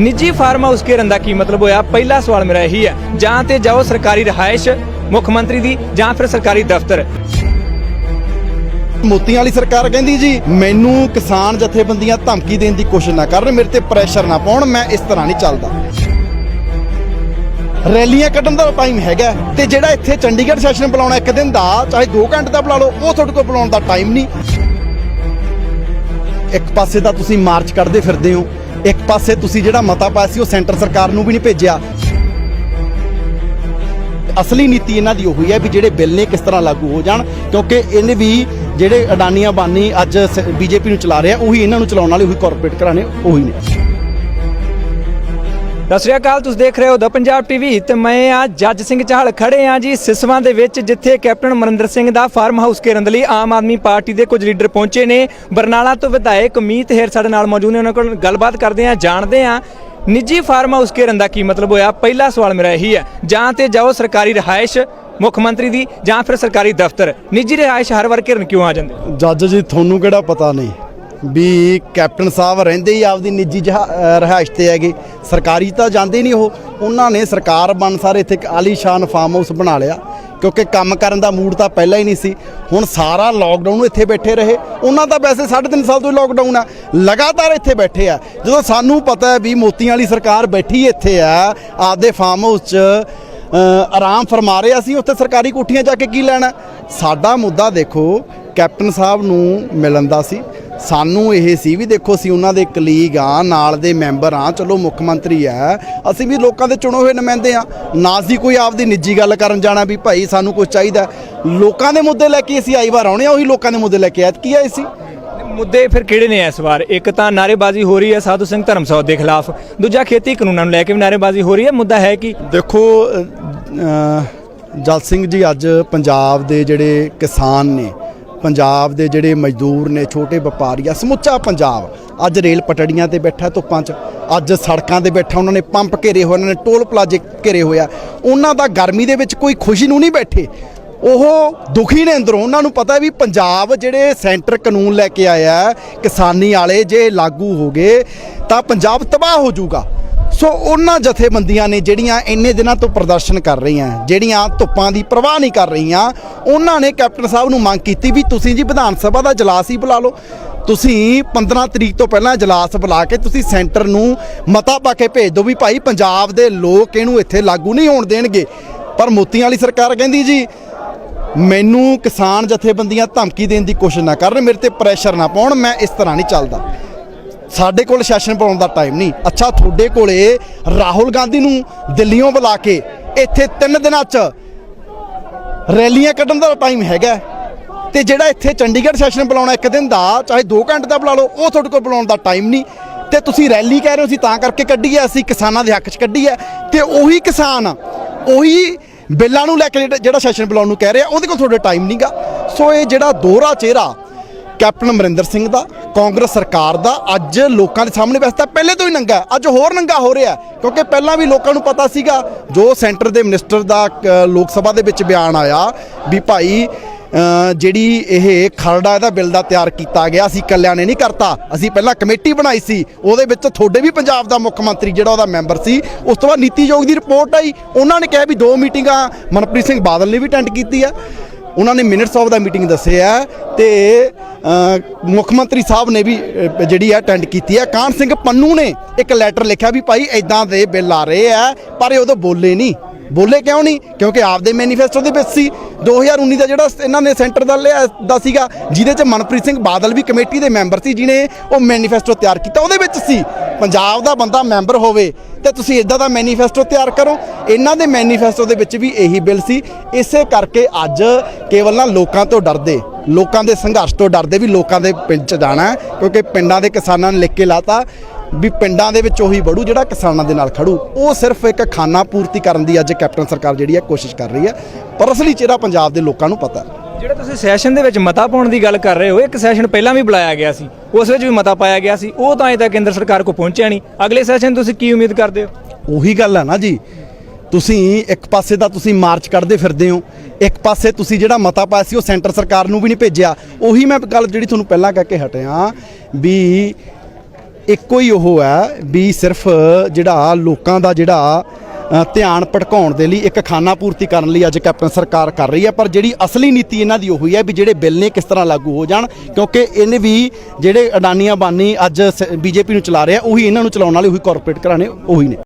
ਨਿੱਜੀ farm house ਘੇਰਨ ਦਾ ਕੀ ਮਤਲਬ ਹੋਇਆ? ਪਹਿਲਾ ਸਵਾਲ ਮੇਰਾ ਇਹੀ ਹੈ। ਜਾਂ ਤੇ ਜਾਓ ਸਰਕਾਰੀ ਰਹਾਇਸ਼ ਮੁੱਖ ਮੰਤਰੀ ਦੀ, ਜਾਂ ਫਿਰ ਸਰਕਾਰੀ ਦਫ਼ਤਰ। ਮੋਤੀਆਂ ਵਾਲੀ ਸਰਕਾਰ ਕਹਿੰਦੀ ਜੀ, ਮੈਨੂੰ ਕਿਸਾਨ ਜਥੇਬੰਦੀਆਂ ਧਮਕੀ ਦੇਣ ਦੀ ਕੋਸ਼ਿਸ਼ ਨਾ ਕਰਨ, ਮੇਰੇ ਤੇ ਪ੍ਰੈਸ਼ਰ ਨਾ ਪਾਉਣ, ਮੈਂ ਇਸ ਤਰ੍ਹਾਂ ਨਹੀਂ ਚੱਲਦਾ। ਰੈਲੀਆਂ ਕੱਢਣ ਦਾ ਟਾਈਮ ਹੈਗਾ ਤੇ ਜਿਹੜਾ ਇੱਥੇ ਚੰਡੀਗੜ੍ਹ ਸੈਸ਼ਨ ਬੁਲਾਉਣਾ ਇੱਕ ਦਿਨ ਦਾ, ਚਾਹੇ 2 ਘੰਟੇ ਦਾ ਬੁਲਾ ਲਓ, ਉਹ ਤੁਹਾਡੇ ਕੋਲ ਬੁਲਾਉਣ ਦਾ ਟਾਈਮ ਨਹੀਂ। ਇੱਕ ਪਾਸੇ ਤਾਂ ਤੁਸੀਂ ਮਾਰਚ ਕੱਢਦੇ ਫਿਰਦੇ ਹੋ। ਇੱਕ ਪਾਸੇ ਤੁਸੀਂ ਜਿਹੜਾ ਮਤਾ ਪਾਇਆ ਸੀ ਉਹ ਸੈਂਟਰ ਸਰਕਾਰ ਨੂੰ ਵੀ ਨਹੀਂ ਭੇਜਿਆ। ਅਸਲੀ ਨੀਤੀ ਇਹਨਾਂ ਦੀ ਉਹੀ ਹੈ ਵੀ ਜਿਹੜੇ ਬਿੱਲ ਨੇ ਕਿਸ ਤਰ੍ਹਾਂ ਲਾਗੂ ਹੋ ਜਾਣ, ਕਿਉਂਕਿ ਇਹਨੇ ਵੀ ਜਿਹੜੇ ਅਡਾਨੀਆਂ ਬਾਨੀ ਅੱਜ ਬੀਜੇਪੀ ਨੂੰ ਚਲਾ ਰਿਹਾ, ਉਹੀ ਇਹਨਾਂ ਨੂੰ ਚਲਾਉਣ ਵਾਲੇ ਉਹੀ ਕਾਰਪੋਰੇਟ ਘਰਾਣੇ ਉਹੀ ਨੇ। ਸਤਿ ਸ਼੍ਰੀ ਅਕਾਲ, ਤੁਸੀਂ ਦੇਖ ਰਹੇ ਹੋ ਦਾ ਪੰਜਾਬ ਟੀਵੀ ਤੇ ਮੈਂ ਆ ਜੱਜ ਸਿੰਘ ਚਾਹਲ ਖੜੇ ਆ ਜੀ ਸਿਸਵਾਂ ਦੇ ਵਿੱਚ, ਜਿੱਥੇ ਕੈਪਟਨ ਅਮਰਿੰਦਰ ਸਿੰਘ ਦਾ ਫਾਰਮ ਹਾਊਸ ਘੇਰਨ ਦੇ ਲਈ ਆਮ ਆਦਮੀ ਪਾਰਟੀ ਦੇ ਕੁਝ ਲੀਡਰ ਪਹੁੰਚੇ ਨੇ। ਬਰਨਾਲਾ ਤੋਂ ਵਿਧਾਇਕ ਮੀਤ ਹੇਰ ਸਾਡੇ ਨਾਲ ਮੌਜੂਦ ਨੇ, ਉਹਨਾਂ ਕੋਲ ਗੱਲਬਾਤ ਕਰਦੇ ਆ ਜਾਣਦੇ ਆ ਨਿੱਜੀ ਫਾਰਮ ਹਾਊਸ ਘੇਰਨ ਦਾ ਕੀ ਮਤਲਬ ਹੋਇਆ। ਪਹਿਲਾ ਸਵਾਲ ਮੇਰਾ ਇਹੀ ਹੈ, ਜਾਂ ਤੇ ਜਾਓ ਸਰਕਾਰੀ ਰਹਾਇਸ਼ ਮੁੱਖ ਮੰਤਰੀ ਦੀ, ਜਾਂ ਫਿਰ ਸਰਕਾਰੀ ਦਫ਼ਤਰ। ਨਿੱਜੀ ਰਹਾਇਸ਼ ਹਰ ਵਾਰ ਘੇਰਨ ਕਿਉਂ ਆ ਜਾਂਦੇ? ਜੱਜ ਜੀ, ਤੁਹਾਨੂੰ ਕਿਹੜਾ ਪਤਾ ਨਹੀਂ? ਵੀ ਕੈਪਟਨ ਸਾਹਿਬ ਰਹਿੰਦੇ ਹੀ ਆਪਦੀ ਨਿੱਜੀ ਜਹਾ- ਰਿਹਾਇਸ਼ ਤੇ ਹੈਗੇ। ਸਰਕਾਰੀ ਤਾਂ ਜਾਂਦੇ ਨਹੀਂ ਉਹ। ਉਹਨਾਂ ਨੇ ਸਰਕਾਰ ਬਣ ਸਾਰੇ ਇੱਥੇ ਇੱਕ ਆਲੀਸ਼ਾਨ ਫਾਰਮ ਹਾਊਸ ਬਣਾ ਲਿਆ। ਕਿਉਂਕਿ ਕੰਮ ਕਰਨ ਦਾ ਮੂਡ ਤਾਂ ਪਹਿਲਾਂ ਹੀ ਨਹੀਂ ਸੀ। ਹੁਣ ਸਾਰਾ ਲੋਕਡਾਊਨ ਨੂੰ ਇੱਥੇ ਬੈਠੇ ਰਹੇ। ਉਹਨਾਂ ਦਾ ਵੈਸੇ 3.5 ਸਾਲ ਤੋਂ ਲੋਕਡਾਊਨ ਆ। ਲਗਾਤਾਰ ਇੱਥੇ ਬੈਠੇ ਆ। ਜਦੋਂ ਸਾਨੂੰ ਪਤਾ ਹੈ ਵੀ ਮੋਤੀਆਂ ਵਾਲੀ ਸਰਕਾਰ ਬੈਠੀ ਇੱਥੇ ਆ, ਆਪਦੇ ਫਾਰਮ ਹਾਊਸ 'ਚ ਆਰਾਮ ਫਰਮਾ ਰਹੇ ਅਸੀਂ, ਉੱਥੇ ਸਰਕਾਰੀ ਕੋਠੀਆਂ ਜਾ ਕੇ ਕੀ ਲੈਣਾ? ਸਾਡਾ ਮੁੱਦਾ ਦੇਖੋ, ਕੈਪਟਨ ਸਾਹਿਬ ਨੂੰ ਮਿਲਣ ਦਾ ਸੀ। ਸਾਨੂੰ ਇਹ ਸੀ ਵੀ ਦੇਖੋ ਅਸੀਂ ਉਹਨਾਂ ਦੇ ਕਲੀਗ ਆ ਨਾਲ ਦੇ ਮੈਂਬਰ ਆ। ਚਲੋ ਮੁੱਖ ਮੰਤਰੀ ਆ ਅਸੀਂ ਵੀ ਲੋਕਾਂ ਦੇ ਚੁਣੇ ਹੋਏ ਨੁਮਾਇੰਦੇ ਆ। ਨਾ ਸੀ ਕੋਈ ਆਪਦੀ ਨਿੱਜੀ ਗੱਲ ਕਰਨ ਜਾਣਾ ਵੀ ਭਾਈ ਸਾਨੂੰ ਕੁਝ ਚਾਹੀਦਾ ਲੋਕਾਂ ਦੇ ਮੁੱਦੇ ਲੈ ਕੇ ਅਸੀਂ ਆਈ ਵਾਰ ਆਉਣੇ ਆ ਉਹੀ ਲੋਕਾਂ ਦੇ ਮੁੱਦੇ ਲੈ ਕੇ ਐਤ ਕੀ ਆਏ ਸੀ। ਮੁੱਦੇ ਫਿਰ ਕਿਹੜੇ ਨੇ ਇਸ ਵਾਰ? ਇੱਕ ਤਾਂ ਨਾਰੇਬਾਜ਼ੀ ਹੋ ਰਹੀ ਹੈ ਸਾਧੂ ਸਿੰਘ ਧਰਮਸੌਤ ਦੇ ਖਿਲਾਫ। ਦੂਜਾ ਖੇਤੀ ਕਾਨੂੰਨਾਂ ਨੂੰ ਲੈ ਕੇ ਵੀ ਨਾਰੇਬਾਜ਼ੀ ਹੋ ਰਹੀ ਹੈ। ਮੁੱਦਾ ਹੈ ਕਿ ਦੇਖੋ ਜਲ ਸਿੰਘ ਜੀ ਅੱਜ ਪੰਜਾਬ ਦੇ ਜਿਹੜੇ ਕਿਸਾਨ ਨੇ ਪੰਜਾਬ ਦੇ ਜਿਹੜੇ ਮਜ਼ਦੂਰ ਨੇ, ਛੋਟੇ ਵਪਾਰੀ ਆ, ਸਮੁੱਚਾ ਪੰਜਾਬ। ਅੱਜ ਰੇਲ ਪਟੜੀਆਂ ਤੇ ਬੈਠਾ ਧੁੱਪਾਂ 'ਚ, ਅੱਜ ਸੜਕਾਂ ਤੇ ਬੈਠਾ ਉਹਨਾਂ ਨੇ ਪੰਪ ਘੇਰੇ ਹੋਏ, ਉਹਨਾਂ ਨੇ ਟੋਲ ਪਲਾਜ਼ੇ ਘੇਰੇ ਹੋਇਆ ਉਹਨਾਂ ਦਾ ਗਰਮੀ ਦੇ ਵਿੱਚ ਕੋਈ ਖੁਸ਼ੀ ਨੂੰ ਨਹੀਂ ਬੈਠੇ। ਉਹ ਦੁਖੀ ਨੇ ਅੰਦਰੋਂ, ਉਹਨਾਂ ਨੂੰ ਪਤਾ ਵੀ ਪੰਜਾਬ ਜਿਹੜੇ ਸੈਂਟਰ ਕਾਨੂੰਨ ਲੈ ਕੇ ਆਇਆ, ਕਿਸਾਨੀ ਵਾਲੇ ਜੇ ਲਾਗੂ ਹੋ ਗਏ, ਤਾਂ ਪੰਜਾਬ ਤਬਾਹ ਹੋ ਜਾਊਗਾ। ਸੋ ਉਹਨਾਂ ਜਥੇਬੰਦੀਆਂ ਨੇ ਜਿਹੜੀਆਂ ਇੰਨੇ ਦਿਨਾਂ ਤੋਂ ਪ੍ਰਦਰਸ਼ਨ ਕਰ ਰਹੀਆਂ, ਜਿਹੜੀਆਂ ਧੁੱਪਾਂ ਦੀ ਪਰਵਾਹ ਨਹੀਂ ਕਰ ਰਹੀਆਂ, ਉਹਨਾਂ ਨੇ ਕੈਪਟਨ ਸਾਹਿਬ ਨੂੰ ਮੰਗ ਕੀਤੀ ਵੀ ਤੁਸੀਂ ਜੀ ਵਿਧਾਨ ਸਭਾ ਦਾ ਇਜਲਾਸ ਹੀ ਬੁਲਾ ਲਓ। ਤੁਸੀਂ 15 ਤਰੀਕ ਤੋਂ ਪਹਿਲਾਂ ਇਜਲਾਸ ਬੁਲਾ ਕੇ ਤੁਸੀਂ ਸੈਂਟਰ ਨੂੰ ਮਤਾ ਪਾ ਕੇ ਭੇਜ ਦਿਓ ਵੀ ਭਾਈ ਪੰਜਾਬ ਦੇ ਲੋਕ ਇਹਨੂੰ ਇੱਥੇ ਲਾਗੂ ਨਹੀਂ ਹੋਣ ਦੇਣਗੇ। ਪਰ ਮੋਤੀਆਂ ਵਾਲੀ ਸਰਕਾਰ ਕਹਿੰਦੀ ਜੀ, ਮੈਨੂੰ ਕਿਸਾਨ ਜਥੇਬੰਦੀਆਂ ਧਮਕੀ ਦੇਣ ਦੀ ਕੋਸ਼ਿਸ਼ ਨਾ ਕਰਨ, ਮੇਰੇ ਤੇ ਪ੍ਰੈਸ਼ਰ ਨਾ ਪਾਉਣ, ਮੈਂ ਇਸ ਤਰ੍ਹਾਂ ਨਹੀਂ ਚੱਲਦਾ। ਸਾਡੇ ਕੋਲ ਸੈਸ਼ਨ ਪਾਉਣ ਦਾ ਟਾਈਮ ਨਹੀਂ। ਅੱਛਾ, ਤੁਹਾਡੇ ਕੋਲੇ ਰਾਹੁਲ ਗਾਂਧੀ ਨੂੰ ਦਿੱਲੀੋਂ ਬੁਲਾ ਕੇ ਇੱਥੇ 3 ਦਿਨਾਂ 'ਚ ਰੈਲੀਆਂ ਕੱਢਣ ਦਾ ਟਾਈਮ ਹੈਗਾ। ਤੇ ਜਿਹੜਾ ਇੱਥੇ ਚੰਡੀਗੜ੍ਹ ਸੈਸ਼ਨ ਬੁਲਾਉਣਾ ਇੱਕ ਦਿਨ ਦਾ, ਚਾਹੇ 2 ਘੰਟੇ ਦਾ ਬੁਲਾ ਲਓ, ਉਹ ਤੁਹਾਡੇ ਕੋਲ ਬੁਲਾਉਣ ਦਾ ਟਾਈਮ ਨਹੀਂ। ਤੇ ਤੁਸੀਂ ਰੈਲੀ ਕਹਿ ਰਹੇ ਹੋ, ਅਸੀਂ ਤਾਂ ਕਰਕੇ ਕੱਢੀ ਹੈ, ਅਸੀਂ ਕਿਸਾਨਾਂ ਦੇ ਹੱਕ 'ਚ ਕੱਢੀ ਹੈ। ਤੇ ਉਹੀ ਕਿਸਾਨ, ਉਹੀ ਬਿੱਲਾਂ ਨੂੰ ਲੈ ਕੇ ਜਿਹੜਾ- ਜਿਹੜਾ ਸੈਸ਼ਨ ਬੁਲਾਉਣ ਨੂੰ ਕਹਿ ਰਿਹਾ, ਉਹਦੇ ਕੋਲ ਤੁਹਾਡੇ ਟਾਈਮ ਨਹੀਂਗਾ ਸੋ ਇਹ ਜਿਹੜਾ ਦੋਹਰਾ ਚਿਹਰਾ ਕੈਪਟਨ ਅਮਰਿੰਦਰ ਸਿੰਘ ਦਾ ਕਾਂਗਰਸ ਸਰਕਾਰ ਦਾ ਅੱਜ ਲੋਕਾਂ ਦੇ ਸਾਹਮਣੇ ਵੈਸੇ ਤਾਂ ਪਹਿਲੇ ਤੋਂ ਹੀ ਨੰਗਾ ਅੱਜ ਹੋਰ ਨੰਗਾ ਹੋ ਰਿਹਾ ਕਿਉਂਕਿ ਪਹਿਲਾਂ ਵੀ ਲੋਕਾਂ ਨੂੰ ਪਤਾ ਸੀਗਾ ਜੋ ਸੈਂਟਰ ਦੇ ਮਿਨਿਸਟਰ ਦਾ ਅ, ਲੋਕ ਸਭਾ ਦੇ ਵਿੱਚ ਬਿਆਨ ਆਇਆ ਵੀ ਭਾਈ ਜਿਹੜੀ ਇਹ ਖਰੜਾ ਇਹਦਾ ਬਿੱਲ ਦਾ ਤਿਆਰ ਕੀਤਾ ਗਿਆ ਅਸੀਂ ਇਕੱਲਿਆਂ ਨੇ ਨਹੀਂ ਕਰਤਾ ਅਸੀਂ ਪਹਿਲਾਂ ਕਮੇਟੀ ਬਣਾਈ ਸੀ ਉਹਦੇ ਵਿੱਚ ਤੁਹਾਡੇ ਵੀ ਪੰਜਾਬ ਦਾ ਮੁੱਖ ਮੰਤਰੀ ਜਿਹੜਾ ਉਹਦਾ ਮੈਂਬਰ ਸੀ ਉਸ ਤੋਂ ਬਾਅਦ ਨੀਤੀ ਆਯੋਗ ਦੀ ਰਿਪੋਰਟ ਆਈ ਉਹਨਾਂ ਨੇ ਕਿਹਾ ਵੀ ਦੋ ਮੀਟਿੰਗਾਂ ਮਨਪ੍ਰੀਤ ਸਿੰਘ ਬਾਦਲ ਨੇ ਵੀ ਅਟੈਂਡ ਕੀਤੀ ਆ। ਉਹਨਾਂ ਨੇ ਮਿੰਟ ਸਾਹਿਬ ਦਾ ਮੀਟਿੰਗ ਦੱਸਿਆ ਹੈ ਤੇ ਮੁੱਖ ਮੰਤਰੀ ਸਾਹਿਬ ਨੇ ਵੀ ਜਿਹੜੀ ਹੈ ਅਟੈਂਡ ਕੀਤੀ ਹੈ। ਕਾਨ ਸਿੰਘ ਪੰਨੂ ਨੇ ਇੱਕ ਲੈਟਰ ਲਿਖਿਆ ਵੀ ਭਾਈ ਇਦਾਂ ਦੇ ਬਿੱਲ ਆ ਰਹੇ ਆ, ਪਰ ਇਹ ਉਦੋਂ ਬੋਲੇ ਨਹੀਂ। ਬੋਲੇ ਕਿਉਂ ਨਹੀਂ? ਕਿਉਂਕਿ ਆਪਦੇ ਮੈਨੀਫੈਸਟੋ ਦੇ ਵਿੱਚ ਸੀ। 2019 ਦਾ ਜਿਹੜਾ ਇਹਨਾਂ ਨੇ ਸੈਂਟਰ ਦਾ ਲਿਆ ਦਾ ਸੀਗਾ, ਜਿਹਦੇ ਚ ਮਨਪ੍ਰੀਤ ਸਿੰਘ ਬਾਦਲ ਵੀ ਕਮੇਟੀ ਦੇ ਮੈਂਬਰ ਸੀ ਜਿਨੇ ਉਹ ਮੈਨੀਫੈਸਟੋ ਤਿਆਰ ਕੀਤਾ। ਉਹਦੇ ਵਿੱਚ ਸੀ, ਪੰਜਾਬ ਦਾ ਬੰਦਾ ਮੈਂਬਰ ਹੋਵੇ, ਤੇ ਤੁਸੀਂ ਇਦਾਂ ਦਾ ਮੈਨੀਫੈਸਟੋ ਤਿਆਰ ਕਰੋ। ਇਹਨਾਂ ਦੇ ਮੈਨੀਫੈਸਟੋ ਦੇ ਵਿੱਚ ਵੀ ਇਹੀ ਬਿੱਲ ਸੀ। ਇਸੇ ਕਰਕੇ ਅੱਜ ਕੇਵਲ ਨਾ ਲੋਕਾਂ ਤੋਂ ਡਰਦੇ, ਲੋਕਾਂ ਦੇ ਸੰਘਰਸ਼ ਤੋਂ ਡਰਦੇ ਵੀ ਲੋਕਾਂ ਦੇ ਪਿੰਡ ਚ ਜਾਣਾ ਕਿਉਂਕਿ ਪਿੰਡਾਂ ਦੇ ਕਿਸਾਨਾਂ ਨੇ ਲਿਖ ਕੇ ਲਾਤਾ। ਵੀ ਪਿੰਡਾਂ ਦੇ ਵਿੱਚ ਉਹੀ ਵੜੂ ਜਿਹੜਾ ਕਿਸਾਨਾਂ ਦੇ ਨਾਲ ਖੜੂ। ਉਹ ਸਿਰਫ ਇੱਕ ਖਾਨਾ ਪੂਰਤੀ ਕਰਨ ਦੀ ਅੱਜ ਕੈਪਟਨ ਸਰਕਾਰ ਜਿਹੜੀ ਹੈ ਕੋਸ਼ਿਸ਼ ਕਰ ਰਹੀ ਹੈ। ਪਰ ਅਸਲੀ ਚਿਹਰਾ ਪੰਜਾਬ ਦੇ ਲੋਕਾਂ ਨੂੰ ਪਤਾ ਹੈ। ਜਿਹੜਾ ਤੁਸੀਂ ਸੈਸ਼ਨ ਦੇ ਵਿੱਚ ਮਤਾ ਪਾਉਣ ਦੀ ਗੱਲ ਕਰ ਰਹੇ ਹੋ ਇੱਕ ਸੈਸ਼ਨ ਪਹਿਲਾਂ ਵੀ ਬੁਲਾਇਆ ਗਿਆ ਸੀ। ਉਸ ਵਿੱਚ ਵੀ ਮਤਾ ਪਾਇਆ ਗਿਆ ਸੀ। ਉਹ ਤਾਂ ਅਜੇ ਤੱਕ ਕੇਂਦਰ ਸਰਕਾਰ ਕੋ ਪਹੁੰਚਿਆ ਨਹੀਂ। ਅਗਲੇ ਸੈਸ਼ਨ ਤੁਸੀਂ ਕੀ ਉਮੀਦ ਕਰਦੇ ਹੋ? ਉਹੀ ਗੱਲ ਹੈ ਨਾ ਜੀ। ਤੁਸੀਂ ਇੱਕ ਪਾਸੇ ਤਾਂ ਤੁਸੀਂ ਮਾਰਚ ਕੱਢਦੇ ਫਿਰਦੇ ਹੋ। ਇੱਕ ਪਾਸੇ ਤੁਸੀਂ ਜਿਹੜਾ ਮਤਾ ਪਾਇਆ ਸੀ ਉਹ ਸੈਂਟਰ ਸਰਕਾਰ ਨੂੰ ਵੀ ਨਹੀਂ ਭੇਜਿਆ। ਉਹੀ ਮੈਂ ਗੱਲ ਜਿਹੜੀ ਤੁਹਾਨੂੰ ਪਹਿਲਾਂ ਕਹਿ ਕੇ ਹਟਿਆ ਵੀ ਇੱਕੋ ਹੀ ਉਹ ਹੈ ਵੀ ਸਿਰਫ ਜਿਹੜਾ ਲੋਕਾਂ ਦਾ ਜਿਹੜਾ ਧਿਆਨ ਭਟਕਾਉਣ ਦੇ ਲਈ ਇੱਕ ਖਾਨਾ ਪੂਰਤੀ ਕਰਨ ਲਈ ਅੱਜ ਕੈਪਟਨ ਸਰਕਾਰ ਕਰ ਰਹੀ ਹੈ, ਪਰ ਜਿਹੜੀ ਅਸਲੀ ਨੀਤੀ ਇਹਨਾਂ ਦੀ ਉਹੀ ਹੈ ਵੀ ਜਿਹੜੇ ਬਿੱਲ ਨੇ ਕਿਸ ਤਰ੍ਹਾਂ ਲਾਗੂ ਹੋ ਜਾਣ, ਕਿਉਂਕਿ ਇਹਨੇ ਵੀ ਜਿਹੜੇ ਅਡਾਨੀਆਂ ਬਾਨੀ ਅੱਜ ਬੀਜੇਪੀ ਨੂੰ ਚਲਾ ਰਿਹਾ, ਉਹੀ ਇਹਨਾਂ ਨੂੰ ਚਲਾਉਣ ਵਾਲੇ ਉਹੀ ਕਾਰਪੋਰੇਟ ਘਰਾਣੇ ਉਹੀ ਨੇ।